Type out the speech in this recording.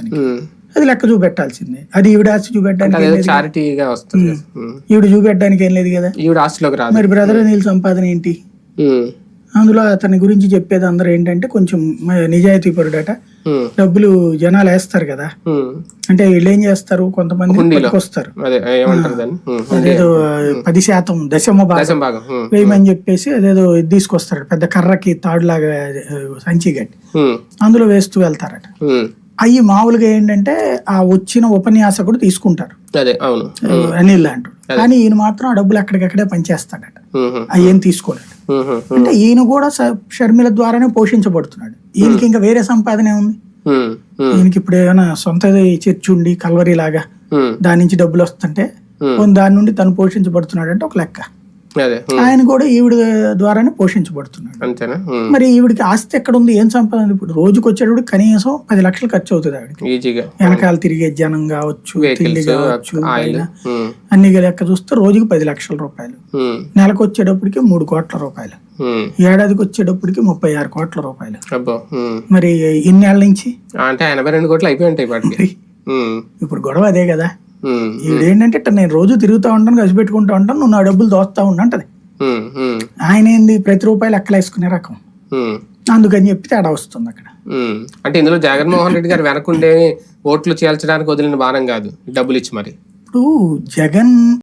దానికి. అది లెక్క చూపెట్టాల్సిందే అది ఈవిడ ఆస్తి చూపెట్టడానికి. చారిటీగా వస్తుంది. ఈవిడ చూపెట్టడానికి ఏం లేదు కదా ఈవిడ ఆస్తిలోకి రాదు మరి బ్రదర్ నీళ్ళ సంపాదన ఏంటి. అందులో అతని గురించి చెప్పేది అందరూ ఏంటంటే కొంచెం నిజాయితీ పరుడట. డబ్బులు జనాలు వేస్తారు కదా. అంటే వీళ్ళు ఏం చేస్తారు కొంతమంది ఉమ్. అదేదో పది శాతం దశమ భాగం. వేయమని చెప్పేసి అదేదో ఇది తీసుకొస్తాడు పెద్ద కర్రకి తాడులాగా సంచి గట్టి. అందులో వేస్తూ వెళ్తారట. అవి మామూలుగా ఏంటంటే ఆ వచ్చిన ఉపన్యాసకుడు అదే అవును అనిల్ అంటాడు కానీ ఈయన మాత్రం ఆ డబ్బులు అక్కడికక్కడే పనిచేస్తాడట ఉమ్. ఉమ్. అంటే ఈయన కూడా షర్మిల ద్వారానే పోషించబడుతున్నాడు ఈయనకి ఇంకా వేరే సంపాదన ఉంది. ఈయనకి ఇప్పుడు ఏమైనా సొంత చర్చి ఉండి కల్వరి లాగా. దాని నుంచి డబ్బులు వస్తుంటే దాని నుండి తను పోషించబడుతున్నాడు అంటే ఒక లెక్క. ఆయన కూడా ఈవిడ ద్వారానే పోషించబడుతున్నాడు. అంతేనా. మరి ఈవిడికి ఆస్తి ఎక్కడ ఉంది ఏం సంపాదన? ఇప్పుడు రోజుకి వచ్చేటప్పుడు కనీసం పది లక్షలు ఖర్చు అవుతుంది ఆవిడకి. ఈజీగా. వెనకాల తిరిగే జనం కావచ్చు తిండి కావచ్చు. అన్ని లెక్క చూస్తే రోజుకి పది లక్షల రూపాయలు. నెలకు వచ్చేటప్పటికి మూడు కోట్ల రూపాయలు. ఏడాదికి వచ్చేటప్పటికి ముప్పై ఆరు కోట్ల రూపాయలు. మరి ఇన్నేళ్ళ నుంచి? అంటే ఎనభై రెండు కోట్లు అయిపోయి ఉంటాయి. ఇప్పుడు గొడవ అదే కదా. ఏంటంటే నేను రోజు తిరుగుతా ఉంటాను కలిసి పెట్టుకుంటా ఉంటాను నువ్వు నా డబ్బులు దోస్తా ఉండంటది. ఆయన ఏంది ప్రతి రూపాయలు లెక్కలేసుకునే రకం. అందుకని చెప్పి తేడా వస్తుంది అక్కడ. అంటే ఇందులో జగన్మోహన్ రెడ్డి గారు వెనకుండే ఓట్లు చేల్చడానికి వదిలిన భారం కాదు డబ్బులు ఇచ్చి మరి ఇప్పుడు జగన్